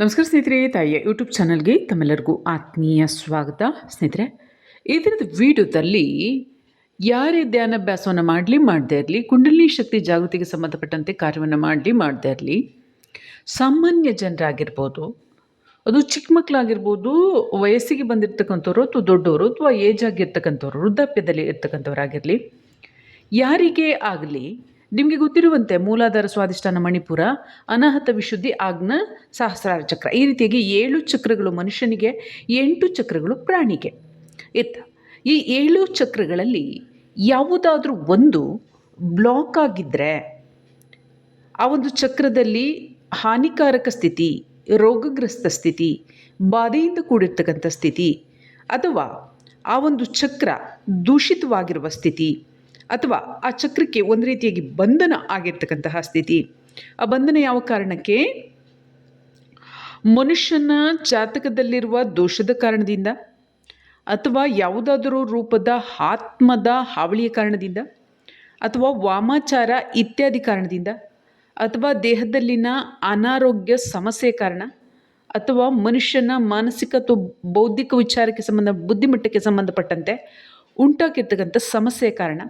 ನಮಸ್ಕಾರ ಸ್ನೇಹಿತರೆ, ತಾಯಿಯ ಯೂಟ್ಯೂಬ್ ಚಾನಲ್ಗೆ ತಮ್ಮೆಲ್ಲರಿಗೂ ಆತ್ಮೀಯ ಸ್ವಾಗತ. ಸ್ನೇಹಿತರೆ, ಈ ದಿನದ ವಿಡಿಯೋದಲ್ಲಿ ಯಾರೇ ಧ್ಯಾನಾಭ್ಯಾಸವನ್ನು ಮಾಡಲಿ, ಮಾಡದೇ ಇರಲಿ, ಕುಂಡಲಿನಿ ಶಕ್ತಿ ಜಾಗೃತಿಗೆ ಸಂಬಂಧಪಟ್ಟಂತೆ ಕಾರ್ಯವನ್ನು ಮಾಡಲಿ, ಮಾಡದೇ ಇರಲಿ, ಸಾಮಾನ್ಯ ಜನರಾಗಿರ್ಬೋದು, ಅದು ಚಿಕ್ಕ ಮಕ್ಕಳಾಗಿರ್ಬೋದು, ವಯಸ್ಸಿಗೆ ಬಂದಿರತಕ್ಕಂಥವ್ರು ಅಥವಾ ದೊಡ್ಡವರು ಅಥವಾ ಏಜ್ ಆಗಿರ್ತಕ್ಕಂಥವ್ರು, ವೃದ್ಧಾಪ್ಯದಲ್ಲಿ ಇರ್ತಕ್ಕಂಥವ್ರಾಗಿರಲಿ, ಯಾರಿಗೇ ಆಗಲಿ ನಿಮಗೆ ಗೊತ್ತಿರುವಂತೆ ಮೂಲಾಧಾರ ಸ್ವಾದಿಷ್ಟಾನ ಮಣಿಪುರ, ಅನಾಹತ ವಿಶುದ್ಧಿ ಆಗ್ನ ಸಹಸ್ರಾರ ಚಕ್ರ. ಈ ರೀತಿಯಾಗಿ ಏಳು ಚಕ್ರಗಳು ಮನುಷ್ಯನಿಗೆ, ಎಂಟು ಚಕ್ರಗಳು ಪ್ರಾಣಿಗೆ. ಇತ್ತ ಈ ಏಳು ಚಕ್ರಗಳಲ್ಲಿ ಯಾವುದಾದ್ರೂ ಒಂದು ಬ್ಲಾಕ್ ಆಗಿದ್ದರೆ ಆ ಒಂದು ಚಕ್ರದಲ್ಲಿ ಹಾನಿಕಾರಕ ಸ್ಥಿತಿ, ರೋಗಗ್ರಸ್ತ ಸ್ಥಿತಿ, ಬಾಧೆಯಿಂದ ಕೂಡಿರ್ತಕ್ಕಂಥ ಸ್ಥಿತಿ, ಅಥವಾ ಆ ಒಂದು ಚಕ್ರ ದೂಷಿತವಾಗಿರುವ ಸ್ಥಿತಿ ಅಥವಾ ಆ ಚಕ್ರಕ್ಕೆ ಒಂದು ರೀತಿಯಾಗಿ ಬಂಧನ ಆಗಿರ್ತಕ್ಕಂತಹ ಸ್ಥಿತಿ. ಆ ಬಂಧನ ಯಾವ ಕಾರಣಕ್ಕೆ? ಮನುಷ್ಯನ ಜಾತಕದಲ್ಲಿರುವ ದೋಷದ ಕಾರಣದಿಂದ ಅಥವಾ ಯಾವುದಾದರೂ ರೂಪದ ಆತ್ಮದ ಹಾವಳಿಯ ಕಾರಣದಿಂದ ಅಥವಾ ವಾಮಾಚಾರ ಇತ್ಯಾದಿ ಕಾರಣದಿಂದ ಅಥವಾ ದೇಹದಲ್ಲಿನ ಅನಾರೋಗ್ಯ ಸಮಸ್ಯೆ ಕಾರಣ ಅಥವಾ ಮನುಷ್ಯನ ಮಾನಸಿಕ ಅಥವಾ ಬೌದ್ಧಿಕ ವಿಚಾರಕ್ಕೆ ಸಂಬಂಧ, ಬುದ್ಧಿಮಟ್ಟಕ್ಕೆ ಸಂಬಂಧಪಟ್ಟಂತೆ ಉಂಟಾಗಿರ್ತಕ್ಕಂಥ ಸಮಸ್ಯೆ ಕಾರಣ.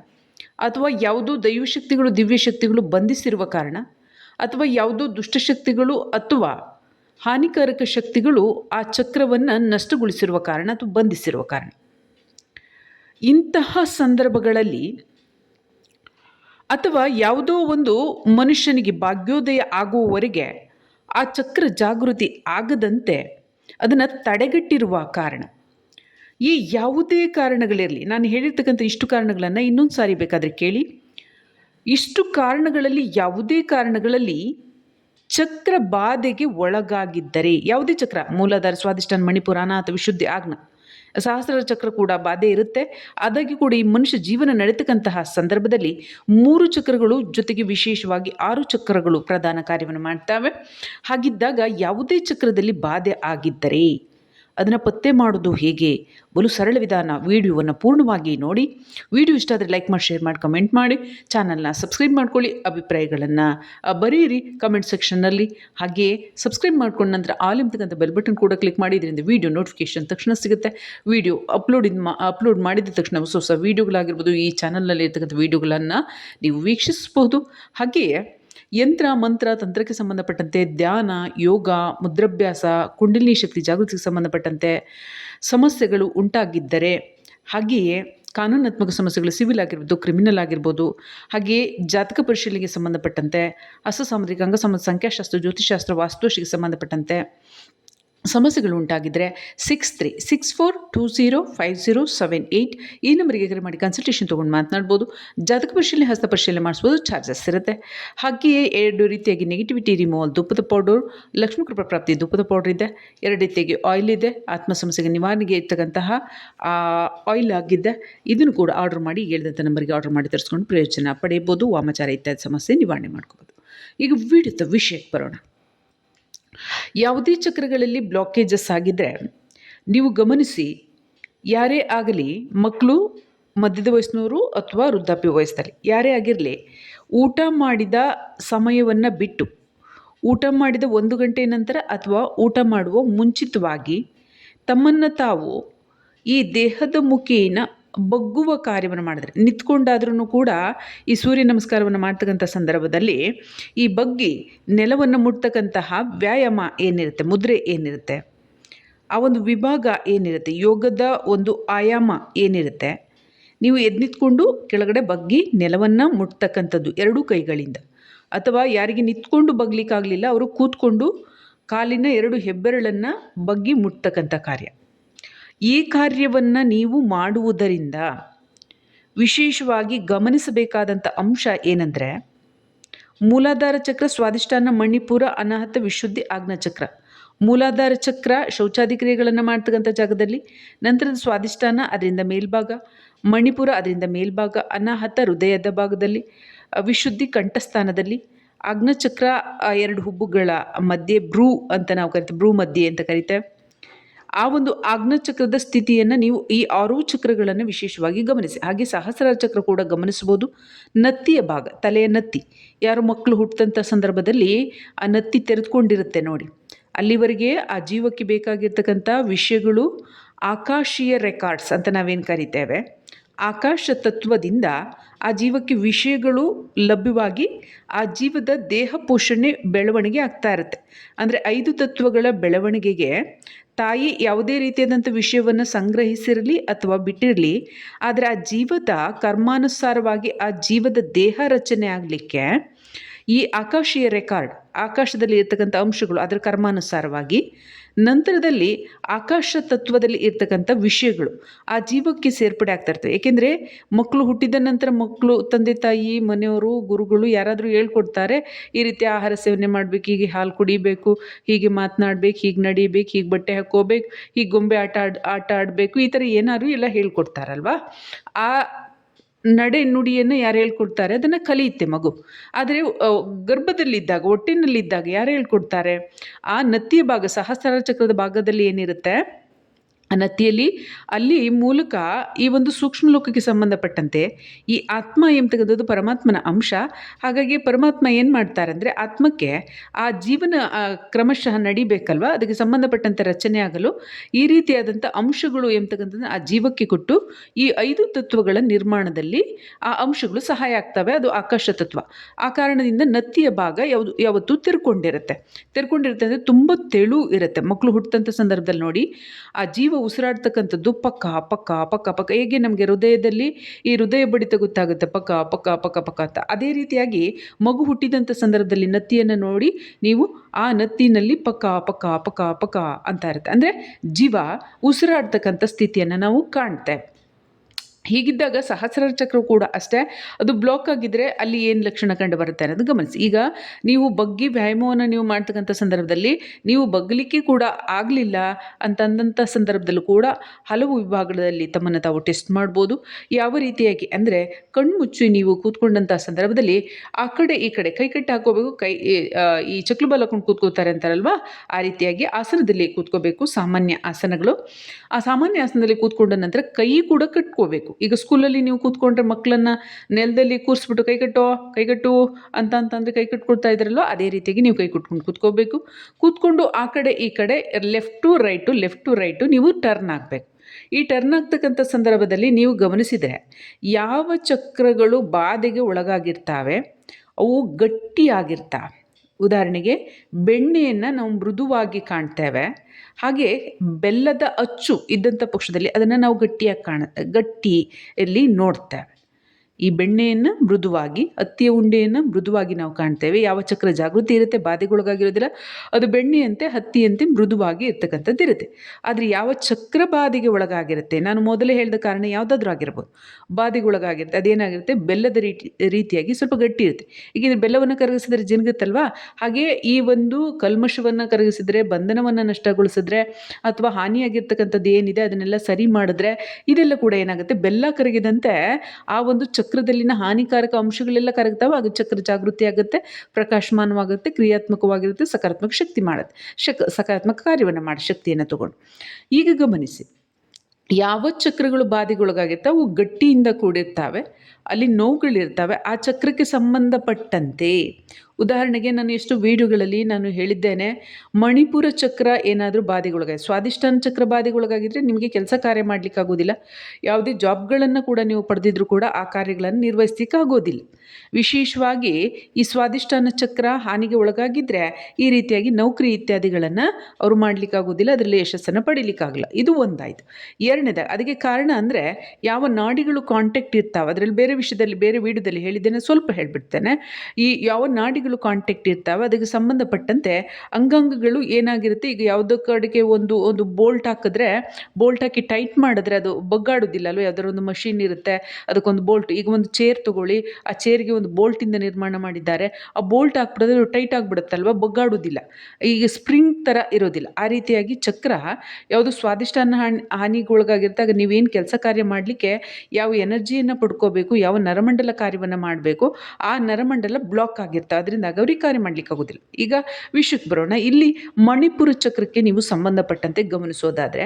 ಅಥವಾ ಯಾವುದೋ ದೈವಶಕ್ತಿಗಳು ದಿವ್ಯಶಕ್ತಿಗಳು ಬಂಧಿಸಿರುವ ಕಾರಣ, ಅಥವಾ ಯಾವುದೋ ದುಷ್ಟಶಕ್ತಿಗಳು ಅಥವಾ ಹಾನಿಕಾರಕ ಶಕ್ತಿಗಳು ಆ ಚಕ್ರವನ್ನು ನಷ್ಟಗೊಳಿಸಿರುವ ಕಾರಣ ಅಥವಾ ಬಂಧಿಸಿರುವ ಕಾರಣ. ಇಂತಹ ಸಂದರ್ಭಗಳಲ್ಲಿ ಅಥವಾ ಯಾವುದೋ ಒಂದು ಮನುಷ್ಯನಿಗೆ ಭಾಗ್ಯೋದಯ ಆಗುವವರೆಗೆ ಆ ಚಕ್ರ ಜಾಗೃತಿ ಆಗದಂತೆ ಅದನ್ನು ತಡೆಗಟ್ಟಿರುವ ಕಾರಣ. ಈ ಯಾವುದೇ ಕಾರಣಗಳಿರಲಿ, ನಾನು ಹೇಳಿರ್ತಕ್ಕಂಥ ಇಷ್ಟು ಕಾರಣಗಳನ್ನು ಇನ್ನೊಂದು ಸಾರಿ ಬೇಕಾದರೆ ಕೇಳಿ. ಇಷ್ಟು ಕಾರಣಗಳಲ್ಲಿ ಯಾವುದೇ ಕಾರಣಗಳಲ್ಲಿ ಚಕ್ರ ಬಾಧೆಗೆ ಒಳಗಾಗಿದ್ದರೆ, ಯಾವುದೇ ಚಕ್ರ, ಮೂಲಾಧಾರ ಸ್ವಾದಿಷ್ಠಾನ ಮಣಿಪುರ ಅಥವಾ ವಿಶುದ್ಧಿ ಆಗ್ನ ಸಹಸ್ರ ಚಕ್ರ ಕೂಡ ಬಾಧೆ ಇರುತ್ತೆ. ಅದಾಗಿ ಕೂಡ ಈ ಮನುಷ್ಯ ಜೀವನ ನಡೆತಕ್ಕಂತಹ ಸಂದರ್ಭದಲ್ಲಿ ಮೂರು ಚಕ್ರಗಳು ಜೊತೆಗೆ ವಿಶೇಷವಾಗಿ ಆರು ಚಕ್ರಗಳು ಪ್ರಧಾನ ಕಾರ್ಯವನ್ನು ಮಾಡ್ತವೆ. ಹಾಗಿದ್ದಾಗ ಯಾವುದೇ ಚಕ್ರದಲ್ಲಿ ಬಾಧೆ ಆಗಿದ್ದರೆ ಅದನ್ನು ಪತ್ತೆ ಮಾಡೋದು ಹೇಗೆ? ಬಲು ಸರಳ ವಿಧಾನ. ವಿಡಿಯೋವನ್ನು ಪೂರ್ಣವಾಗಿ ನೋಡಿ. ವಿಡಿಯೋ ಇಷ್ಟ ಆದರೆ ಲೈಕ್ ಮಾಡಿ ಶೇರ್ ಮಾಡಿ ಕಮೆಂಟ್ ಮಾಡಿ. ಚಾನಲ್ನ ಸಬ್ಸ್ಕ್ರೈಬ್ ಮಾಡ್ಕೊಳ್ಳಿ. ಅಭಿಪ್ರಾಯಗಳನ್ನು ಬರೀರಿ ಕಮೆಂಟ್ ಸೆಕ್ಷನ್ನಲ್ಲಿ ಹಾಗೆಯೇ ಸಬ್ಸ್ಕ್ರೈಬ್ ಮಾಡ್ಕೊಂಡ ನಂತರ ಆಲ್ ಬೆಲ್ ಬಟನ್ ಕೂಡ ಕ್ಲಿಕ್ ಮಾಡಿ. ಇದರಿಂದ ವಿಡಿಯೋ ನೋಟಿಫಿಕೇಶನ್ ತಕ್ಷಣ ಸಿಗುತ್ತೆ. ವಿಡಿಯೋ ಅಪ್ಲೋಡ್ ಮಾ ಅಪ್ಲೋಡ್ ಮಾಡಿದ ತಕ್ಷಣ ಹೊಸ ಹೊಸ ವೀಡಿಯೋಗಳಾಗಿರ್ಬೋದು ಈ ಚಾನಲ್ನಲ್ಲಿ ಇರ್ತಕ್ಕಂಥ ವೀಡಿಯೋಗಳನ್ನು ನೀವು ವೀಕ್ಷಿಸಬಹುದು. ಹಾಗೆಯೇ ಯಂತ್ರ, ಮಂತ್ರ, ತಂತ್ರಕ್ಕೆ ಸಂಬಂಧಪಟ್ಟಂತೆ ಧ್ಯಾನ, ಯೋಗ, ಮುದ್ರಾಭ್ಯಾಸ ಕುಂಡಲಿನಿ ಶಕ್ತಿ, ಜಾಗೃತಿಗೆ ಸಂಬಂಧಪಟ್ಟಂತೆ ಸಮಸ್ಯೆಗಳು ಉಂಟಾಗಿದ್ದರೆ ಹಾಗೆಯೇ ಕಾನೂನಾತ್ಮಕ ಸಮಸ್ಯೆಗಳು ಸಿವಿಲ್ ಆಗಿರ್ಬೋದು, ಕ್ರಿಮಿನಲ್ ಆಗಿರ್ಬೋದು, ಹಾಗೆಯೇ ಜಾತಕ ಪರಿಶೀಲನೆಗೆ ಸಂಬಂಧಪಟ್ಟಂತೆ ಹಸ್ತಸಾಮುದ್ರಿಕ ಅಂಗಸಂಬಂಧ ಸಂಖ್ಯಾಶಾಸ್ತ್ರ, ಜ್ಯೋತಿಷಾಸ್ತ್ರ ವಾಸ್ತುಶಿಗೆ ಸಂಬಂಧಪಟ್ಟಂತೆ ಸಮಸ್ಯೆಗಳು ಉಂಟಾಗಿದ್ದರೆ six three six four two zero five zero seven eight ಈ ನಂಬರಿಗೆ ಕರೆ ಮಾಡಿ ಕನ್ಸಲ್ಟೇಷನ್ ತೊಗೊಂಡು ಮಾತನಾಡ್ಬೋದು. ಜಾತಕ ಪರಿಶೀಲನೆ, ಹಸ್ತ ಪರಿಶೀಲನೆ ಮಾಡಿಸ್ಬೋದು ಚಾರ್ಜಸ್ ಇರುತ್ತೆ. ಹಾಗೆಯೇ ಎರಡು ರೀತಿಯಾಗಿ ನೆಗೆಟಿವಿಟಿ ರಿಮೂವಲ್ ದುಪ್ಪದ ಪೌಡರ್ ಲಕ್ಷ್ಮೀ ಕೃಪಾ ಪ್ರಾಪ್ತಿ ದುಪ್ಪದ ಪೌಡರ್ ಇದೆ. ಎರಡು ರೀತಿಯಾಗಿ ಆಯಿಲ್ ಇದೆ. ಆತ್ಮ ಸಮಸ್ಯೆಗೆ ನಿವಾರಣೆಗೆ ಇರ್ತಕ್ಕಂತಹ ಆಯಿಲ್ ಆಗಿದ್ದೆ ಇದನ್ನು ಕೂಡ ಆರ್ಡರ್ ಮಾಡಿ ಹೇಳಿದಂಥ ನಂಬರಿಗೆ ಆರ್ಡರ್ ಮಾಡಿ ತರಿಸ್ಕೊಂಡು ಪ್ರಯೋಜನ ಪಡೆಯಬೋದು ವಾಮಾಚಾರ ಇತ್ಯಾದಿ ಸಮಸ್ಯೆ ನಿವಾರಣೆ ಮಾಡ್ಕೋಬೋದು ಈಗ ವಿಡಿಯೋದ ವಿಷಯಕ್ಕೆ ಬರೋಣ. ಯಾವುದೇ ಚಕ್ರಗಳಲ್ಲಿ ಬ್ಲಾಕೇಜಸ್ ಆಗಿದ್ದರೆ ನೀವು ಗಮನಿಸಿ, ಯಾರೇ ಆಗಲಿ ಮಕ್ಕಳು ಮಧ್ಯದ ವಯಸ್ಸಿನವರು ಅಥವಾ ವೃದ್ಧಾಪ್ಯ ವಯಸ್ಸಲ್ಲಿ, ಯಾರೇ ಆಗಿರಲಿ ಊಟ ಮಾಡಿದ ಸಮಯವನ್ನು ಬಿಟ್ಟು, ಊಟ ಮಾಡಿದ ಒಂದು ಗಂಟೆ ನಂತರ ಅಥವಾ ಊಟ ಮಾಡುವ ಮುಂಚಿತವಾಗಿ ತಮ್ಮನ್ನು ತಾವು ಈ ದೇಹದ ಮುಖೇನ ಬಗ್ಗುವ ಕಾರ್ಯವನ್ನು ಮಾಡಿದರೆ. ನಿಂತ್ಕೊಂಡಾದ್ರೂ ಕೂಡ ಈ ಸೂರ್ಯ ನಮಸ್ಕಾರವನ್ನು ಮಾಡ್ತಕ್ಕಂಥ ಸಂದರ್ಭದಲ್ಲಿ ಈ ಬಗ್ಗಿ ನೆಲವನ್ನು ಮುಟ್ತಕ್ಕಂತಹ ವ್ಯಾಯಾಮ ಏನಿರುತ್ತೆ, ಮುದ್ರೆ ಏನಿರುತ್ತೆ, ಆ ಒಂದು ವಿಭಾಗ ಏನಿರುತ್ತೆ, ಯೋಗದ ಒಂದು ಆಯಾಮ ಏನಿರುತ್ತೆ, ನೀವು ಎದ್ದು ನಿಂತ್ಕೊಂಡು ಕೆಳಗಡೆ ಬಗ್ಗಿ ನೆಲವನ್ನು ಮುಟ್ತಕ್ಕಂಥದ್ದು ಎರಡೂ ಕೈಗಳಿಂದ. ಅಥವಾ ಯಾರಿಗೆ ನಿಂತ್ಕೊಂಡು ಬಗ್ಲಿಕ್ಕಾಗಲಿಲ್ಲ, ಅವರು ಕೂತ್ಕೊಂಡು ಕಾಲಿನ ಎರಡು ಹೆಬ್ಬೆರಳನ್ನು ಬಗ್ಗಿ ಮುಟ್ತಕ್ಕಂಥ ಕಾರ್ಯ. ಈ ಕಾರ್ಯವನ್ನು ನೀವು ಮಾಡುವುದರಿಂದ ವಿಶೇಷವಾಗಿ ಗಮನಿಸಬೇಕಾದಂಥ ಅಂಶ ಏನಂದರೆ ಮೂಲಾಧಾರ ಚಕ್ರ ಸ್ವಾದಿಷ್ಟಾನ ಮಣಿಪುರ, ಅನಾಹತ, ವಿಶುದ್ಧಿ ಚಕ್ರ. ಮೂಲಾಧಾರ ಚಕ್ರ ಶೌಚಾದಿ ಕ್ರಿಯೆಗಳನ್ನು ಮಾಡ್ತಕ್ಕಂಥ ಜಾಗದಲ್ಲಿ, ನಂತರದ ಸ್ವಾದಿಷ್ಟಾನ ಅದರಿಂದ ಮೇಲ್ಭಾಗ, ಮಣಿಪುರ ಅದರಿಂದ ಮೇಲ್ಭಾಗ, ಅನಾಹತ ಹೃದಯದ ಭಾಗದಲ್ಲಿ ವಿಶುದ್ಧಿ ಕಂಠಸ್ಥಾನದಲ್ಲಿ ಚಕ್ರ ಎರಡು ಹುಬ್ಬುಗಳ ಮಧ್ಯೆ ಬ್ರೂ ಅಂತ ನಾವು ಕರಿತೀವಿ ಬ್ರೂ ಮಧ್ಯೆ ಅಂತ ಕರಿತೇವೆ. ಆ ಒಂದು ಚಕ್ರದ ಸ್ಥಿತಿಯನ್ನು ನೀವು ಈ ಆರು ಚಕ್ರಗಳನ್ನು ವಿಶೇಷವಾಗಿ ಗಮನಿಸಿ. ಹಾಗೆ ಸಹಸ್ರಾರ ಚಕ್ರ ಕೂಡ ಗಮನಿಸ್ಬೋದು ನತ್ತಿಯ ಭಾಗ, ತಲೆಯ ನತ್ತಿ. ಯಾರು ಮಕ್ಕಳು ಹುಟ್ಟಿದಂಥ ಸಂದರ್ಭದಲ್ಲಿ ಆ ನತ್ತಿ ತೆರೆದುಕೊಂಡಿರುತ್ತೆ ನೋಡಿ. ಅಲ್ಲಿವರೆಗೆ ಆ ಜೀವಕ್ಕೆ ಬೇಕಾಗಿರ್ತಕ್ಕಂಥ ವಿಷಯಗಳು ಆಕಾಶೀಯ ರೆಕಾರ್ಡ್ಸ್ ಅಂತ ನಾವೇನು ಕರಿತೇವೆ. ಆಕಾಶ ತತ್ವದಿಂದ ಆ ಜೀವಕ್ಕೆ ವಿಷಯಗಳು ಲಭ್ಯವಾಗಿ ಆ ಜೀವದ ದೇಹ ಪೋಷಣೆ ಬೆಳವಣಿಗೆ ಆಗ್ತಾ ಇರುತ್ತೆ. ಅಂದರೆ ಐದು ತತ್ವಗಳ ಬೆಳವಣಿಗೆಗೆ ತಾಯಿ ಯಾವುದೇ ರೀತಿಯಾದಂಥ ವಿಷಯವನ್ನು ಸಂಗ್ರಹಿಸಿರಲಿ ಅಥವಾ ಬಿಟ್ಟಿರಲಿ, ಆದರೆ ಆ ಜೀವದ ಕರ್ಮಾನುಸಾರವಾಗಿ ಆ ಜೀವದ ದೇಹ ರಚನೆ ಆಗಲಿಕ್ಕೆ ಈ ಆಕಾಶೀಯ ರೆಕಾರ್ಡ್, ಆಕಾಶದಲ್ಲಿ ಇರ್ತಕ್ಕಂಥ ಅಂಶಗಳು, ಅದರ ಕರ್ಮಾನುಸಾರವಾಗಿ ನಂತರದಲ್ಲಿ ಆಕಾಶ ತತ್ವದಲ್ಲಿ ಇರ್ತಕ್ಕಂಥ ವಿಷಯಗಳು ಆ ಜೀವಕ್ಕೆ ಸೇರ್ಪಡೆ ಆಗ್ತಾ ಇರ್ತವೆ. ಏಕೆಂದರೆ ಮಕ್ಕಳು ಹುಟ್ಟಿದ ನಂತರ ಮಕ್ಕಳು, ತಂದೆ, ತಾಯಿ, ಮನೆಯವರು, ಗುರುಗಳು ಯಾರಾದರೂ ಹೇಳ್ಕೊಡ್ತಾರೆ, ಈ ರೀತಿ ಆಹಾರ ಸೇವನೆ ಮಾಡಬೇಕು, ಹೀಗೆ ಹಾಲು ಕುಡಿಬೇಕು, ಹೀಗೆ ಮಾತನಾಡಬೇಕು, ಹೀಗೆ ನಡಿಬೇಕು, ಹೀಗೆ ಬಟ್ಟೆ ಹಾಕೋಬೇಕು ಹೀಗೆ ಗೊಂಬೆ ಆಟ ಆಡ್, ಆಟ ಆಡಬೇಕು, ಈ ಥರ ಏನಾದರೂ ಎಲ್ಲ ಹೇಳ್ಕೊಡ್ತಾರಲ್ವಾ? ಆ ನಡೆ ನುಡಿಯನ್ನು ಯಾರು ಹೇಳ್ಕೊಡ್ತಾರೆ? ಅದನ್ನು ಕಲಿಯುತ್ತೆ ಮಗು. ಆದರೆ ಗರ್ಭದಲ್ಲಿದ್ದಾಗ, ಹೊಟ್ಟೆನಲ್ಲಿದ್ದಾಗ ಯಾರು ಹೇಳ್ಕೊಡ್ತಾರೆ? ಆ ನತ್ತಿಯ ಭಾಗ, ಸಹಸ್ರಾರ ಚಕ್ರದ ಭಾಗದಲ್ಲಿ ಏನಿರುತ್ತೆ? ನತ್ತಿಯಲ್ಲಿ ಅಲ್ಲಿ ಮೂಲಕ ಈ ಒಂದು ಸೂಕ್ಷ್ಮ ಲೋಕಕ್ಕೆ ಸಂಬಂಧಪಟ್ಟಂತೆ ಈ ಆತ್ಮ ಎಂಬತಕ್ಕಂಥದ್ದು ಪರಮಾತ್ಮನ ಅಂಶ. ಹಾಗಾಗಿ ಪರಮಾತ್ಮ ಏನು ಮಾಡ್ತಾರೆ ಅಂದರೆ ಆತ್ಮಕ್ಕೆ ಆ ಜೀವನ ಕ್ರಮಶಃ ನಡಿಬೇಕಲ್ವ? ಅದಕ್ಕೆ ಸಂಬಂಧಪಟ್ಟಂತೆ ರಚನೆ ಆಗಲು ಈ ರೀತಿಯಾದಂಥ ಅಂಶಗಳು ಎಂಬತಕ್ಕಂಥದ್ದನ್ನ ಆ ಜೀವಕ್ಕೆ ಕೊಟ್ಟು ಈ ಐದು ತತ್ವಗಳ ನಿರ್ಮಾಣದಲ್ಲಿ ಆ ಅಂಶಗಳು ಸಹಾಯ ಆಗ್ತವೆ. ಅದು ಆಕಾಶ ತತ್ವ. ಆ ಕಾರಣದಿಂದ ನತ್ತಿಯ ಭಾಗ ಯಾವುದು, ಯಾವತ್ತೂ ತೆರ್ಕೊಂಡಿರುತ್ತೆ. ತೆರ್ಕೊಂಡಿರುತ್ತೆ ಅಂದರೆ ತುಂಬ ತೆಳು ಇರುತ್ತೆ. ಮಕ್ಕಳು ಹುಟ್ಟಂಥ ಸಂದರ್ಭದಲ್ಲಿ ನೋಡಿ ಆ ಜೀವ ಉಸಿರಾಡ್ತಕ್ಕಂಥದ್ದು ಪಕ್ಕ ಪಕ್ಕ ಪಕ್ಕ ಪಕ್ಕ. ಹೇಗೆ ನಮಗೆ ಹೃದಯದಲ್ಲಿ ಈ ಹೃದಯ ಬಡಿತ ಗೊತ್ತಾಗುತ್ತೆ? ಪಕ್ಕ ಪಕ್ಕ ಪಕ್ಕ ಪಕ್ಕ ಅಂತ. ಅದೇ ರೀತಿಯಾಗಿ ಮಗು ಹುಟ್ಟಿದಂಥ ಸಂದರ್ಭದಲ್ಲಿ ನತ್ತಿಯನ್ನು ನೋಡಿ ನೀವು ಆ ನತ್ತಿನಲ್ಲಿ ಪಕ್ಕ ಪಕ್ಕ ಪಕ್ಕ ಪಕ್ಕ ಅಂತ ಇರುತ್ತೆ. ಅಂದರೆ ಜೀವ ಉಸಿರಾಡ್ತಕ್ಕಂಥ ಸ್ಥಿತಿಯನ್ನು ನಾವು ಕಾಣ್ತೇವೆ. ಹೀಗಿದ್ದಾಗ ಸಹಸ್ರಾರ ಚಕ್ರ ಕೂಡ ಅಷ್ಟೇ. ಅದು ಬ್ಲಾಕ್ ಆಗಿದ್ದರೆ ಅಲ್ಲಿ ಏನು ಲಕ್ಷಣ ಕಂಡು ಬರುತ್ತೆ ಅನ್ನೋದು ಗಮನಿಸಿ. ಈಗ ನೀವು ಬಗ್ಗಿ ವ್ಯಾಯಾಮವನ್ನು ನೀವು ಮಾಡ್ತಕ್ಕಂಥ ಸಂದರ್ಭದಲ್ಲಿ ನೀವು ಬಗ್ಗಲಿಕ್ಕೆ ಕೂಡ ಆಗಲಿಲ್ಲ ಅಂತಂದಂಥ ಸಂದರ್ಭದಲ್ಲೂ ಕೂಡ ಹಲವು ವಿಭಾಗಗಳಲ್ಲಿ ತಮ್ಮನ್ನು ತಾವು ಟೆಸ್ಟ್ ಮಾಡ್ಬೋದು. ಯಾವ ರೀತಿಯಾಗಿ ಅಂದರೆ ಕಣ್ಮುಚ್ಚಿ ನೀವು ಕೂತ್ಕೊಂಡಂಥ ಸಂದರ್ಭದಲ್ಲಿ ಆ ಕಡೆ ಈ ಕಡೆ ಕೈ ಕಟ್ಟಿ ಹಾಕೋಬೇಕು ಕೈ ಈ, ಚಕ್ಲು ಬಲ ಹಾಕೊಂಡು ಕೂತ್ಕೋತಾರೆ ಅಂತಾರಲ್ವಾ? ಆ ರೀತಿಯಾಗಿ ಆಸನದಲ್ಲಿ ಕೂತ್ಕೋಬೇಕು ಸಾಮಾನ್ಯ ಆಸನಗಳು. ಆ ಸಾಮಾನ್ಯ ಆಸನದಲ್ಲಿ ಕೂತ್ಕೊಂಡ ನಂತರ ಕೈ ಕೂಡ ಕಟ್ಕೋಬೇಕು. ಈಗ ಸ್ಕೂಲಲ್ಲಿ ನೀವು ಕೂತ್ಕೊಂಡ್ರೆ ಮಕ್ಕಳನ್ನ ನೆಲದಲ್ಲಿ ಕೂರಿಸ್ಬಿಟ್ಟು ಕೈಗಟ್ಟು ಕೈಗಟ್ಟು ಅಂತ ಅಂತಂದರೆ ಕೈ ಕಟ್ಕೊಡ್ತಾ ಇದ್ರಲ್ಲೋ ಅದೇ ರೀತಿಯಾಗಿ ನೀವು ಕೈ ಕಟ್ಕೊಂಡು ಕೂತ್ಕೋಬೇಕು. ಕೂತ್ಕೊಂಡು ಆ ಕಡೆ, ಈ ಕಡೆ left to right left to right ನೀವು ಟರ್ನ್ ಆಗಬೇಕು. ಈ ಟರ್ನ್ ಆಗ್ತಕ್ಕಂಥ ಸಂದರ್ಭದಲ್ಲಿ ನೀವು ಗಮನಿಸಿದರೆ ಯಾವ ಚಕ್ರಗಳು ಬಾಧೆಗೆ ಒಳಗಾಗಿರ್ತಾವೆ, ಅವು ಗಟ್ಟಿಯಾಗಿರ್ತಾವೆ. ಉದಾಹರಣೆಗೆ ಬೆಣ್ಣೆಯನ್ನು ನಾವು ಮೃದುವಾಗಿ ಕಾಣ್ತೇವೆ. ಹಾಗೆ ಬೆಲ್ಲದ ಅಚ್ಚು ಇದ್ದಂಥ ಪಕ್ಷದಲ್ಲಿ ಅದನ್ನು ನಾವು ಗಟ್ಟಿಯಾಗಿ ಕಾಣ ಗಟ್ಟಿಯಲ್ಲಿ ನೋಡ್ತೇವೆ ಈ ಬೆಣ್ಣೆಯನ್ನು ಮೃದುವಾಗಿ ಹತ್ತಿಯ ಉಂಡೆಯನ್ನು ಮೃದುವಾಗಿ ನಾವು ಕಾಣ್ತೇವೆ. ಯಾವ ಚಕ್ರ ಜಾಗೃತಿ ಇರುತ್ತೆ? ಬಾಧೆಗೊಳಗಾಗಿರೋದಿಲ್ಲ. ಅದು ಬೆಣ್ಣೆಯಂತೆ, ಹತ್ತಿಯಂತೆ ಮೃದುವಾಗಿ ಇರ್ತಕ್ಕಂಥದ್ದು ಇರುತ್ತೆ. ಆದರೆ ಯಾವ ಚಕ್ರ ಬಾಧೆಗೆ ಒಳಗಾಗಿರುತ್ತೆ? ನಾನು ಮೊದಲೇ ಹೇಳಿದ ಕಾರಣ ಯಾವುದಾದ್ರೂ ಆಗಿರ್ಬೋದು. ಬಾಧೆಗೊಳಗಾಗಿರುತ್ತೆ. ಅದೇನಾಗಿರುತ್ತೆ? ಬೆಲ್ಲದ ರೀತಿ, ರೀತಿಯಾಗಿ ಸ್ವಲ್ಪ ಗಟ್ಟಿ ಇರುತ್ತೆ. ಈಗ ಬೆಲ್ಲವನ್ನು ಕರಗಿಸಿದ್ರೆ ಜಿನುಗುತ್ತಲ್ವಾ? ಹಾಗೆ ಈ ಒಂದು ಕಲ್ಮಶವನ್ನು ಕರಗಿಸಿದ್ರೆ, ಬಂಧನವನ್ನು ನಷ್ಟಗೊಳಿಸಿದ್ರೆ, ಅಥವಾ ಹಾನಿಯಾಗಿರ್ತಕ್ಕಂಥದ್ದು ಏನಿದೆ, ಅದನ್ನೆಲ್ಲ ಸರಿ ಮಾಡಿದ್ರೆ, ಇದೆಲ್ಲ ಕೂಡ ಏನಾಗುತ್ತೆ? ಬೆಲ್ಲ ಕರಗಿದಂತೆ ಆ ಒಂದು ಚಕ್ರದಲ್ಲಿನ ಹಾನಿಕಾರಕ ಅಂಶಗಳೆಲ್ಲ ಕರಗ್ತಾವೆ ಆಗ ಚಕ್ರ ಜಾಗೃತಿ ಆಗುತ್ತೆ, ಪ್ರಕಾಶಮಾನವಾಗುತ್ತೆ, ಕ್ರಿಯಾತ್ಮಕವಾಗಿರುತ್ತೆ, ಸಕಾರಾತ್ಮಕ ಶಕ್ತಿ ಮಾಡುತ್ತೆ. ಶಕ್, ಸಕಾರಾತ್ಮಕ ಕಾರ್ಯವನ್ನು ಮಾಡಿ ಶಕ್ತಿಯನ್ನು ತಗೊಂಡು. ಈಗ ಗಮನಿಸಿ, ಯಾವ ಚಕ್ರಗಳು ಬಾಧೆಗೊಳಗಾಗಿರ್ತಾವೆ, ಅವು ಗಟ್ಟಿಯಿಂದ ಕೂಡಿರ್ತವೆ ಅಲ್ಲಿ ನೋವುಗಳಿರ್ತವೆ, ಆ ಚಕ್ರಕ್ಕೆ ಸಂಬಂಧಪಟ್ಟಂತೆ. ಉದಾಹರಣೆಗೆ ನಾನು ಎಷ್ಟು ವೀಡಿಯೋಗಳಲ್ಲಿ ನಾನು ಹೇಳಿದ್ದೇನೆ, ಮಣಿಪುರ ಚಕ್ರ ಏನಾದರೂ ಬಾಧೆಗೊಳಗಾಗಿದೆ. ಸ್ವಾದಿಷ್ಟಾನ ಚಕ್ರ ಬಾಧೆಗೊಳಗಾಗಿದ್ದರೆ ನಿಮಗೆ ಕೆಲಸ ಕಾರ್ಯ ಮಾಡಲಿಕ್ಕಾಗೋದಿಲ್ಲ. ಯಾವುದೇ ಜಾಬ್ಗಳನ್ನು ಕೂಡ ನೀವು ಪಡೆದಿದ್ರೂ ಕೂಡ ಆ ಕಾರ್ಯಗಳನ್ನು ನಿರ್ವಹಿಸ್ಲಿಕ್ಕೆ ಆಗೋದಿಲ್ಲ ವಿಶೇಷವಾಗಿ ಈ ಸ್ವಾದಿಷ್ಟಾನ ಚಕ್ರ ಹಾನಿಗೆ ಒಳಗಾಗಿದ್ದರೆ ಈ ರೀತಿಯಾಗಿ ನೌಕರಿ ಇತ್ಯಾದಿಗಳನ್ನು ಅವರು ಮಾಡಲಿಕ್ಕಾಗೋದಿಲ್ಲ, ಅದರಲ್ಲಿ ಯಶಸ್ಸನ್ನು ಪಡೀಲಿಕ್ಕಾಗಲ್ಲ. ಇದು ಒಂದಾಯಿತು. ಎರಡನೇದಾಗ, ಅದಕ್ಕೆ ಕಾರಣ ಅಂದರೆ ಯಾವ ನಾಡಿಗಳು ಕಾಂಟ್ಯಾಕ್ಟ್ ಇರ್ತಾವೆ, ಅದರಲ್ಲಿ ಬೇರೆ ವಿಷಯದಲ್ಲಿ, ಬೇರೆ ವಿಡಿಯೋದಲ್ಲಿ ಹೇಳಿದ್ದೇನೆ, ಸ್ವಲ್ಪ ಹೇಳಿಬಿಡ್ತೇನೆ. ಈ ಯಾವ ನಾಡಿಗಳು ಕಾಂಟ್ಯಾಕ್ಟ್ ಇರ್ತಾವೆ, ಅದಕ್ಕೆ ಸಂಬಂಧಪಟ್ಟಂತೆ ಅಂಗಾಂಗಗಳು ಏನಾಗಿರುತ್ತೆ, ಈಗ ಯಾವುದೋ ಕಡೆಗೆ ಒಂದು ಒಂದು ಬೋಲ್ಟ್ ಹಾಕಿದ್ರೆ ಬೋಲ್ಟ್ ಹಾಕಿ ಟೈಟ್ ಮಾಡಿದ್ರೆ ಅದು ಬಗ್ಗಾಡೋದಿಲ್ಲ ಅಲ್ವ ಯಾವುದಾದ್ರು ಒಂದು ಮಷಿನ್ ಇರುತ್ತೆ, ಅದಕ್ಕೊಂದು ಬೋಲ್ಟ್ ಈಗ ಒಂದು ಚೇರ್ ತೊಗೊಳ್ಳಿ, ಆ ಚೇರ್ಗೆ ಒಂದು ಬೋಲ್ಟಿಂದ ನಿರ್ಮಾಣ ಮಾಡಿದ್ದಾರೆ, ಆ ಬೋಲ್ಟ್ ಹಾಕ್ಬಿಡೋದ್ರೆ ಟೈಟ್ ಆಗಿಬಿಡುತ್ತಲ್ವ? ಬಗ್ಗಾಡೋದಿಲ್ಲ. ಈಗ ಸ್ಪ್ರಿಂಗ್ ಥರ ಇರೋದಿಲ್ಲ. ಆ ರೀತಿಯಾಗಿ ಚಕ್ರ ಯಾವುದು ಸ್ವಾದಿಷ್ಟಾನ ಹಾನಿ ನೀವೇನು ಕೆಲಸ ಕಾರ್ಯ ಮಾಡಲಿಕ್ಕೆ ಯಾವ ಎನರ್ಜಿಯನ್ನು ಪಡ್ಕೋಬೇಕು ಯಾವ ನರಮಂಡಲ ಕಾರ್ಯವನ್ನು ಮಾಡಬೇಕು, ಆ ನರಮಂಡಲ ಬ್ಲಾಕ್ ಆಗಿರ್ತವೆ ಅದರಿಂದ ಗೌರಿ ಕಾರ್ಯ ಮಾಡಲಿಕ್ಕೆ ಆಗೋದಿಲ್ಲ. ಈಗ ವಿಷಯಕ್ಕೆ ಬರೋಣ. ಇಲ್ಲಿ ಮಣಿಪುರ ಚಕ್ರಕ್ಕೆ ನೀವು ಸಂಬಂಧಪಟ್ಟಂತೆ ಗಮನಿಸೋದಾದರೆ,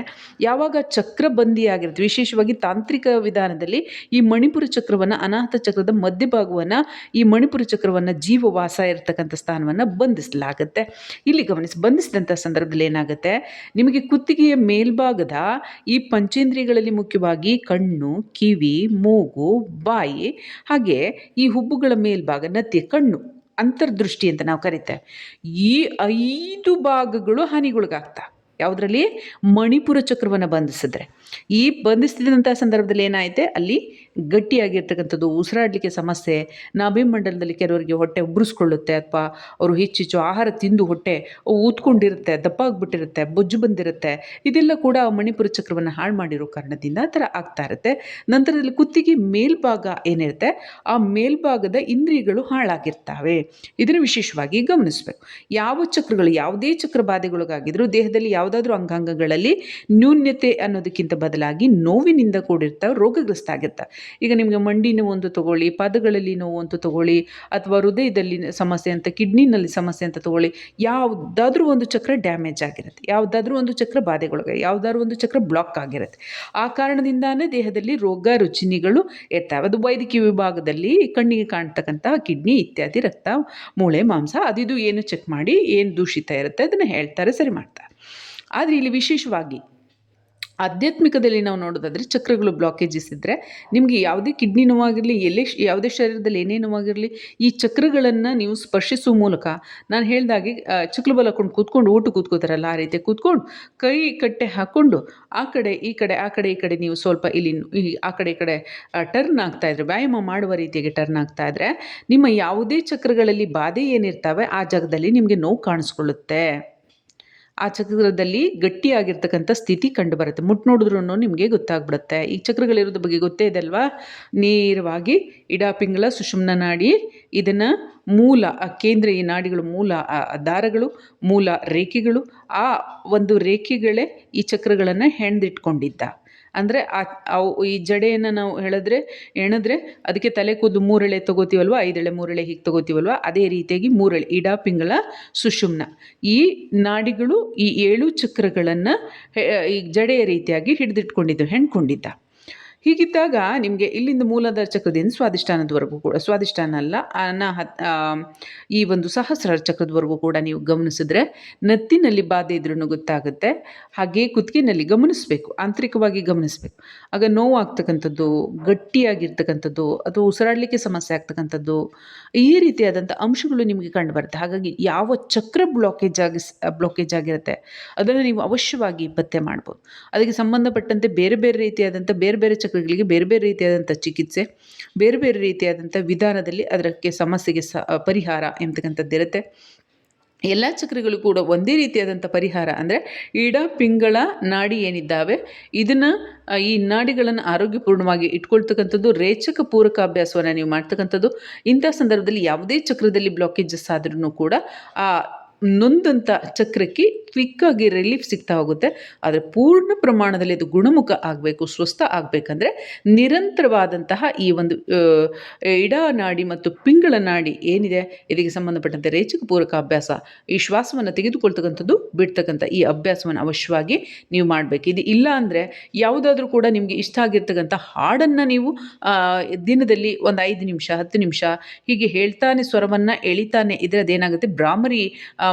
ಯಾವಾಗ ಚಕ್ರ ಬಂದಿ ಆಗಿರುತ್ತೆ ವಿಶೇಷವಾಗಿ ತಾಂತ್ರಿಕ ವಿಧಾನದಲ್ಲಿ ಈ ಮಣಿಪುರ ಚಕ್ರವನ್ನು, ಅನಾಹತ ಚಕ್ರದ ಮಧ್ಯಭಾಗವನ್ನು, ಈ ಮಣಿಪುರ ಚಕ್ರವನ್ನು ಜೀವವಾಸ ಇರತಕ್ಕಂಥ ಸ್ಥಾನವನ್ನು ಬಂಧಿಸಲಾಗುತ್ತೆ. ಇಲ್ಲಿ ಗಮನಿಸಿ ಬಂಧಿಸಿದಂಥ ಸಂದರ್ಭದಲ್ಲಿ ಏನಾಗುತ್ತೆ, ನಿಮಗೆ ಕುತ್ತಿಗೆಯ ಮೇಲ್ಭಾಗದ ಈ ಪಂಚೇಂದ್ರಿಯಗಳಲ್ಲಿ ಮುಖ್ಯವಾಗಿ ಕಣ್ಣು, ಕಿವಿ, ಮೂಗು, ಬಾಯಿ ಹಾಗೆ ಈ ಹುಬ್ಬುಗಳ ಮೇಲ್ಭಾಗ ನತ್ತಿಯ ಕಣ್ಣು ಅಂತರ್ದೃಷ್ಟಿ ಅಂತ ನಾವು ಕರಿತೇವೆ. ಈ ಐದು ಭಾಗಗಳು ಹಾನಿಗೊಳಗಾಗ್ತಾ ಯಾವುದರಲ್ಲಿ? ಮಣಿಪುರ ಚಕ್ರವನ್ನು ಬಂಧಿಸಿದ್ರೆ. ಈ ಬಂಧಿಸ್ತಿದ್ದಂಥ ಸಂದರ್ಭದಲ್ಲಿ ಏನಾಯಿತೆ? ಅಲ್ಲಿ ಗಟ್ಟಿಯಾಗಿರ್ತಕ್ಕಂಥದ್ದು ಉಸಿರಾಡಲಿಕ್ಕೆ ಸಮಸ್ಯೆ, ನಾಭಿಮಂಡಲದಲ್ಲಿ ಕೆಲವರಿಗೆ ಹೊಟ್ಟೆ ಉಬ್ರಿಸ್ಕೊಳ್ಳುತ್ತೆ ಅಥವಾ ಅವರು ಹೆಚ್ಚೆಚ್ಚು ಆಹಾರ ತಿಂದು ಹೊಟ್ಟೆ ಊದ್ಕೊಂಡಿರುತ್ತೆ ದಪ್ಪ ಆಗಿಬಿಟ್ಟಿರುತ್ತೆ ಬೊಜ್ಜು ಬಂದಿರುತ್ತೆ. ಇದೆಲ್ಲ ಕೂಡ ಮಣಿಪುರ ಚಕ್ರವನ್ನು ಹಾಳು ಮಾಡಿರೋ ಕಾರಣದಿಂದ ಆ ಥರ ಆಗ್ತಾ ಇರುತ್ತೆ. ನಂತರದಲ್ಲಿ ಕುತ್ತಿಗೆ ಮೇಲ್ಭಾಗ ಏನಿರುತ್ತೆ? ಆ ಮೇಲ್ಭಾಗದ ಇಂದ್ರಿಯಗಳು ಹಾಳಾಗಿರ್ತಾವೆ. ಇದನ್ನು ವಿಶೇಷವಾಗಿ ಗಮನಿಸಬೇಕು. ಯಾವ ಚಕ್ರಗಳು ಯಾವುದೇ ಚಕ್ರ ಬಾಧೆಗೊಳಗಾಗಿದ್ರೂ ದೇಹದಲ್ಲಿ ಯಾವುದಾದ್ರೂ ಅಂಗಾಂಗಗಳಲ್ಲಿ ನ್ಯೂನ್ಯತೆ ಅನ್ನೋದಕ್ಕಿಂತ ಬದಲಾಗಿ ನೋವಿನಿಂದ ಕೂಡಿರ್ತಾವೆ ರೋಗಗ್ರಸ್ತ ಆಗುತ್ತೆ ಈಗ ನಿಮಗೆ ಮಂಡಿ ನೋವು ಒಂದು ತಗೊಳ್ಳಿ, ಪಾದಗಳಲ್ಲಿ ನೋವು ಅಂತ ತಗೊಳ್ಳಿ, ಅಥವಾ ಹೃದಯದಲ್ಲಿ ಸಮಸ್ಯೆ ಅಂತ, ಕಿಡ್ನಿನಲ್ಲಿ ಸಮಸ್ಯೆ ಅಂತ ತಗೊಳ್ಳಿ, ಯಾವುದಾದ್ರೂ ಒಂದು ಚಕ್ರ ಡ್ಯಾಮೇಜ್ ಆಗಿರುತ್ತೆ. ಯಾವುದಾದ್ರೂ ಒಂದು ಚಕ್ರ ಬಾಧೆಗೊಳಗೆ ಯಾವುದಾದ್ರೂ ಒಂದು ಚಕ್ರ ಬ್ಲಾಕ್ ಆಗಿರುತ್ತೆ. ಆ ಕಾರಣದಿಂದಾನೇ ದೇಹದಲ್ಲಿ ರೋಗ ರುಚಿನಿಗಳು ಇರ್ತವೆ. ಅದು ವೈದ್ಯಕೀಯ ವಿಭಾಗದಲ್ಲಿ ಕಣ್ಣಿಗೆ ಕಾಣ್ತಕ್ಕಂಥ ಕಿಡ್ನಿ ಇತ್ಯಾದಿ, ರಕ್ತ, ಮೂಳೆ, ಮಾಂಸ, ಅದಿದು ಏನು ಚೆಕ್ ಮಾಡಿ, ಏನು ದೂಷಿತ ಇರುತ್ತೆ, ಅದನ್ನು ಹೇಳ್ತಾರೆ, ಸರಿ ಮಾಡ್ತಾರೆ. ಆದರೆ ಇಲ್ಲಿ ವಿಶೇಷವಾಗಿ ಆಧ್ಯಾತ್ಮಿಕದಲ್ಲಿ ನಾವು ನೋಡೋದಾದರೆ ಚಕ್ರಗಳು ಬ್ಲಾಕೇಜಸ್ ಇದ್ದರೆ ನಿಮಗೆ ಯಾವುದೇ ಕಿಡ್ನಿ ನೋವಾಗಿರಲಿ ಎಲ್ಲೇ ಯಾವುದೇ ಶರೀರದಲ್ಲಿ ಏನೇ ನೋವಾಗಿರಲಿ, ಈ ಚಕ್ರಗಳನ್ನು ನೀವು ಸ್ಪರ್ಶಿಸುವ ಮೂಲಕ ನಾನು ಹೇಳ್ದಾಗೆ ಚಕ್ರ ಬಲ ಹಾಕ್ಕೊಂಡು ಕೂತ್ಕೊಂಡು ಊಟ ಕೂತ್ಕೋತಾರಲ್ಲ ಆ ರೀತಿ ಕೂತ್ಕೊಂಡು ಕೈ ಕಟ್ಟೆ ಹಾಕ್ಕೊಂಡು ಆ ಕಡೆ, ಈ ಕಡೆ, ಆ ಕಡೆ, ಈ ಕಡೆ ನೀವು ಸ್ವಲ್ಪ ಇಲ್ಲಿ ಈ ಆ ಕಡೆ, ಈ ಕಡೆ ಟರ್ನ್ ಆಗ್ತಾ ಇದ್ರೆ, ವ್ಯಾಯಾಮ ಮಾಡುವ ರೀತಿಯಾಗಿ ಟರ್ನ್ ಆಗ್ತಾ ಇದ್ರೆ ನಿಮ್ಮ ಯಾವುದೇ ಚಕ್ರಗಳಲ್ಲಿ ಬಾಧೆ ಏನಿರ್ತವೆ ಆ ಜಾಗದಲ್ಲಿ ನಿಮಗೆ ನೋವು ಕಾಣಿಸ್ಕೊಳ್ಳುತ್ತೆ. ಆ ಚಕ್ರದಲ್ಲಿ ಗಟ್ಟಿಯಾಗಿರ್ತಕ್ಕಂಥ ಸ್ಥಿತಿ ಕಂಡು ಬರುತ್ತೆ ಮುಟ್ಟು ನೋಡಿದ್ರೂ ನಿಮಗೆ ಗೊತ್ತಾಗ್ಬಿಡುತ್ತೆ. ಈ ಚಕ್ರಗಳಿರೋದ್ರ ಬಗ್ಗೆ ಗೊತ್ತೇ ಇದೆ ಅಲ್ವಾ? ನೇರವಾಗಿ ಇಡಾಪಿಂಗಳ ಸುಷುಮ್ನ ನಾಡಿ, ಇದನ್ನು ಮೂಲ, ಆ ಕೇಂದ್ರ ಈ ನಾಡಿಗಳು, ಮೂಲ ಆ ದಾರಗಳು, ಮೂಲ ರೇಖೆಗಳು, ಆ ಒಂದು ರೇಖೆಗಳೇ ಈ ಚಕ್ರಗಳನ್ನು ಹೆಣ್ದಿಟ್ಕೊಂಡಿದ್ದ. ಅಂದರೆ ಆ, ಅವು ಈ ಜಡೆಯನ್ನು ನಾವು ಹೇಳಿದ್ರೆ ಎಣಿದ್ರೆ ಅದಕ್ಕೆ ತಲೆ ಕೂದಲು ಮೂರೆಳೆ ತಗೋತೀವಲ್ವ? ಐದೆಳೆ ಮೂರೆಳೆ ಹೀಗೆ ತಗೋತೀವಲ್ವ? ಅದೇ ರೀತಿಯಾಗಿ ಮೂರೆಳೆ ಇಡಾ ಪಿಂಗಳ ಸುಷುಮ್ನ. ಈ ನಾಡಿಗಳು ಈ ಏಳು ಚಕ್ರಗಳನ್ನು ಈ ಜಡೆಯ ರೀತಿಯಾಗಿ ಹಿಡಿದಿಟ್ಕೊಂಡಿದ್ದು ಹೆಣ್ಕೊಂಡಿದ್ದ. ಹೀಗಿದ್ದಾಗ ನಿಮಗೆ ಇಲ್ಲಿಂದ ಮೂಲಾಧಾರ ಚಕ್ರದಿಂದ ಸ್ವಾದಿಷ್ಠಾನದವರೆಗೂ ಕೂಡ ಸ್ವಾದಿಷ್ಠಾನ ಅಲ್ಲ, ಅನ್ನ ಈ ಒಂದು ಸಹಸ್ರಾರ ಚಕ್ರದವರೆಗೂ ಕೂಡ ನೀವು ಗಮನಿಸಿದ್ರೆ ನತ್ತಿನಲ್ಲಿ ಬಾಧೆ ಇದ್ರೂ ಗೊತ್ತಾಗುತ್ತೆ. ಹಾಗೆ ಕುತ್ತಿಗೆನಲ್ಲಿ ಗಮನಿಸಬೇಕು, ಆಂತರಿಕವಾಗಿ ಗಮನಿಸಬೇಕು. ಆಗ ನೋವು ಆಗ್ತಕ್ಕಂಥದ್ದು ಗಟ್ಟಿಯಾಗಿರ್ತಕ್ಕಂಥದ್ದು ಅಥವಾ ಉಸಿರಾಡಲಿಕ್ಕೆ ಸಮಸ್ಯೆ ಆಗ್ತಕ್ಕಂಥದ್ದು, ಈ ರೀತಿಯಾದಂಥ ಅಂಶಗಳು ನಿಮಗೆ ಕಂಡು ಬರುತ್ತೆ ಹಾಗಾಗಿ ಯಾವ ಚಕ್ರ ಬ್ಲಾಕೇಜ್ ಆಗಿ ಬ್ಲಾಕೇಜ್ ಆಗಿರುತ್ತೆ, ಅದನ್ನು ನೀವು ಅವಶ್ಯವಾಗಿ ಪತ್ತೆ ಮಾಡ್ಬೋದು. ಅದಕ್ಕೆ ಸಂಬಂಧಪಟ್ಟಂತೆ ಬೇರೆ ಬೇರೆ ರೀತಿಯಾದಂಥ ಬೇರೆ ಬೇರೆ ಚಕ್ರಗಳಿಗೆ ಬೇರೆ ಬೇರೆ ರೀತಿಯಾದಂಥ ಚಿಕಿತ್ಸೆ, ಬೇರೆ ಬೇರೆ ರೀತಿಯಾದಂಥ ವಿಧಾನದಲ್ಲಿ ಅದಕ್ಕೆ ಸಮಸ್ಯೆಗೆ ಸ ಪರಿಹಾರ ಎಂಬತಕ್ಕಂಥದ್ದಿರುತ್ತೆ ಎಲ್ಲ ಚಕ್ರಗಳು ಕೂಡ ಒಂದೇ ರೀತಿಯಾದಂಥ ಪರಿಹಾರ ಅಂದರೆ ಇಡ, ಪಿಂಗಳ, ನಾಡಿ ಏನಿದ್ದಾವೆ, ಇದನ್ನು ಈ ನಾಡಿಗಳನ್ನು ಆರೋಗ್ಯಪೂರ್ಣವಾಗಿ ಇಟ್ಕೊಳ್ತಕ್ಕಂಥದ್ದು ರೇಚಕ ಪೂರಕ ಅಭ್ಯಾಸವನ್ನು ನೀವು ಮಾಡ್ತಕ್ಕಂಥದ್ದು. ಇಂಥ ಸಂದರ್ಭದಲ್ಲಿ ಯಾವುದೇ ಚಕ್ರದಲ್ಲಿ ಬ್ಲಾಕೇಜಸ್ ಆದ್ರೂ ಕೂಡ ಆ ನೊಂದಂಥ ಚಕ್ರಕ್ಕೆ ಕ್ವಿಕ್ಕಾಗಿ ರಿಲೀಫ್ ಸಿಗ್ತಾ ಹೋಗುತ್ತೆ. ಆದರೆ ಪೂರ್ಣ ಪ್ರಮಾಣದಲ್ಲಿ ಅದು ಗುಣಮುಖ ಆಗಬೇಕು, ಸ್ವಸ್ಥ ಆಗಬೇಕಂದ್ರೆ ನಿರಂತರವಾದಂತಹ ಈ ಒಂದು ಇಡಾ ನಾಡಿ ಮತ್ತು ಪಿಂಗಳ ನಾಡಿ ಏನಿದೆ? ಇದಕ್ಕೆ ಸಂಬಂಧಪಟ್ಟಂತೆ ರೇಚಕ ಪೂರಕ ಅಭ್ಯಾಸ. ಈ ಶ್ವಾಸವನ್ನು ತೆಗೆದುಕೊಳ್ತಕ್ಕಂಥದ್ದು, ಬಿಡ್ತಕ್ಕಂಥ ಈ ಅಭ್ಯಾಸವನ್ನು ಅವಶ್ಯವಾಗಿ ನೀವು ಮಾಡಬೇಕು. ಇದು ಇಲ್ಲ ಅಂದರೆ ಯಾವುದಾದ್ರೂ ಕೂಡ ನಿಮಗೆ ಇಷ್ಟ ಆಗಿರ್ತಕ್ಕಂಥ ಹಾಡನ್ನು ನೀವು ದಿನದಲ್ಲಿ ಒಂದು ಐದು ನಿಮಿಷ, ಹತ್ತು ನಿಮಿಷ ಹೀಗೆ ಹೇಳ್ತಾನೆ ಸ್ವರವನ್ನು ಎಳಿತಾನೆ ಇದ್ರೆ ಏನಾಗುತ್ತೆ ಭ್ರಾಮರಿ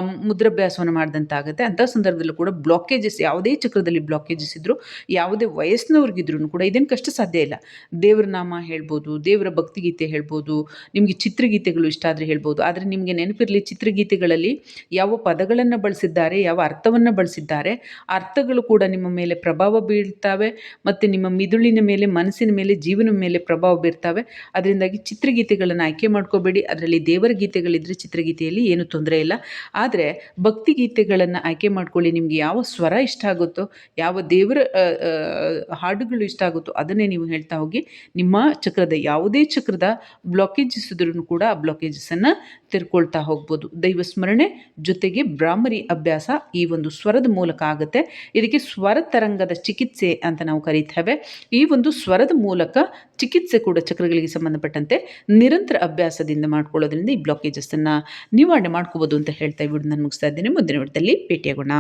ಮುದ್ರಾಭ್ಯಾಸವನ್ನು ಮಾಡಿದಂತಾಗುತ್ತೆ. ಅಂಥ ಸಂದರ್ಭದಲ್ಲೂ ಕೂಡ ಬ್ಲಾಕೇಜಸ್ ಯಾವುದೇ ಚಕ್ರದಲ್ಲಿ ಬ್ಲಾಕೇಜಸ್ ಇದ್ದರೂ ಯಾವುದೇ ವಯಸ್ಸಿನವ್ರಿಗಿದ್ರೂ ಕೂಡ ಇದೇನು ಕಷ್ಟ ಸಾಧ್ಯ ಇಲ್ಲ. ದೇವರ ನಾಮ ಹೇಳ್ಬೋದು, ದೇವರ ಭಕ್ತಿಗೀತೆ ಹೇಳ್ಬೋದು, ನಿಮಗೆ ಚಿತ್ರಗೀತೆಗಳು ಇಷ್ಟ ಆದರೆ ಹೇಳ್ಬೋದು. ಆದರೆ ನಿಮಗೆ ನೆನಪಿರಲಿ, ಚಿತ್ರಗೀತೆಗಳಲ್ಲಿ ಯಾವ ಪದಗಳನ್ನು ಬಳಸಿದ್ದಾರೆ, ಯಾವ ಅರ್ಥವನ್ನು ಬಳಸಿದ್ದಾರೆ, ಅರ್ಥಗಳು ಕೂಡ ನಿಮ್ಮ ಮೇಲೆ ಪ್ರಭಾವ ಬೀಳ್ತವೆ ಮತ್ತು ನಿಮ್ಮ ಮಿದುಳಿನ ಮೇಲೆ, ಮನಸ್ಸಿನ ಮೇಲೆ, ಜೀವನ ಮೇಲೆ ಪ್ರಭಾವ ಬೀರ್ತವೆ. ಅದರಿಂದಾಗಿ ಚಿತ್ರಗೀತೆಗಳನ್ನು ಆಯ್ಕೆ ಮಾಡ್ಕೋಬೇಡಿ. ಅದರಲ್ಲಿ ದೇವರ ಗೀತೆಗಳಿದ್ದರೆ ಚಿತ್ರಗೀತೆಯಲ್ಲಿ ಏನು ತೊಂದರೆ ಇಲ್ಲ. ಆ ಆದರೆ ಭಕ್ತಿಗೀತೆಗಳನ್ನು ಆಯ್ಕೆ ಮಾಡ್ಕೊಳ್ಳಿ. ನಿಮಗೆ ಯಾವ ಸ್ವರ ಇಷ್ಟ ಆಗುತ್ತೋ, ಯಾವ ದೇವರ ಹಾಡುಗಳು ಇಷ್ಟ ಆಗುತ್ತೋ ಅದನ್ನೇ ನೀವು ಹೇಳ್ತಾ ಹೋಗಿ. ನಿಮ್ಮ ಚಕ್ರದ ಯಾವುದೇ ಚಕ್ರದ ಬ್ಲಾಕೇಜಸ್ ಇದ್ರೂ ಕೂಡ ಆ ಬ್ಲಾಕೇಜಸನ್ನು ತಿರ್ಕೊಳ್ತಾ ಹೋಗ್ಬೋದು. ದೈವ ಸ್ಮರಣೆ ಜೊತೆಗೆ ಬ್ರಾಹ್ಮರಿ ಅಭ್ಯಾಸ ಈ ಒಂದು ಸ್ವರದ ಮೂಲಕ ಆಗುತ್ತೆ. ಇದಕ್ಕೆ ಸ್ವರ ತರಂಗದ ಚಿಕಿತ್ಸೆ ಅಂತ ನಾವು ಕರೀತೇವೆ. ಈ ಒಂದು ಸ್ವರದ ಮೂಲಕ ಚಿಕಿತ್ಸೆ ಕೂಡ ಚಕ್ರಗಳಿಗೆ ಸಂಬಂಧಪಟ್ಟಂತೆ ನಿರಂತರ ಅಭ್ಯಾಸದಿಂದ ಮಾಡ್ಕೊಳ್ಳೋದ್ರಿಂದ ಈ ಬ್ಲಾಕೇಜಸನ್ನು ನಿವಾರಣೆ ಮಾಡ್ಕೋಬೋದು ಅಂತ ಹೇಳ್ತಾ ಈ ಮುಗಿಸ್ತಾ ಇದ್ದೇನೆ. ಮುಂದಿನ ವಿಡಿಯೋದಲ್ಲಿ ಭೇಟಿಯಾಗೋಣ.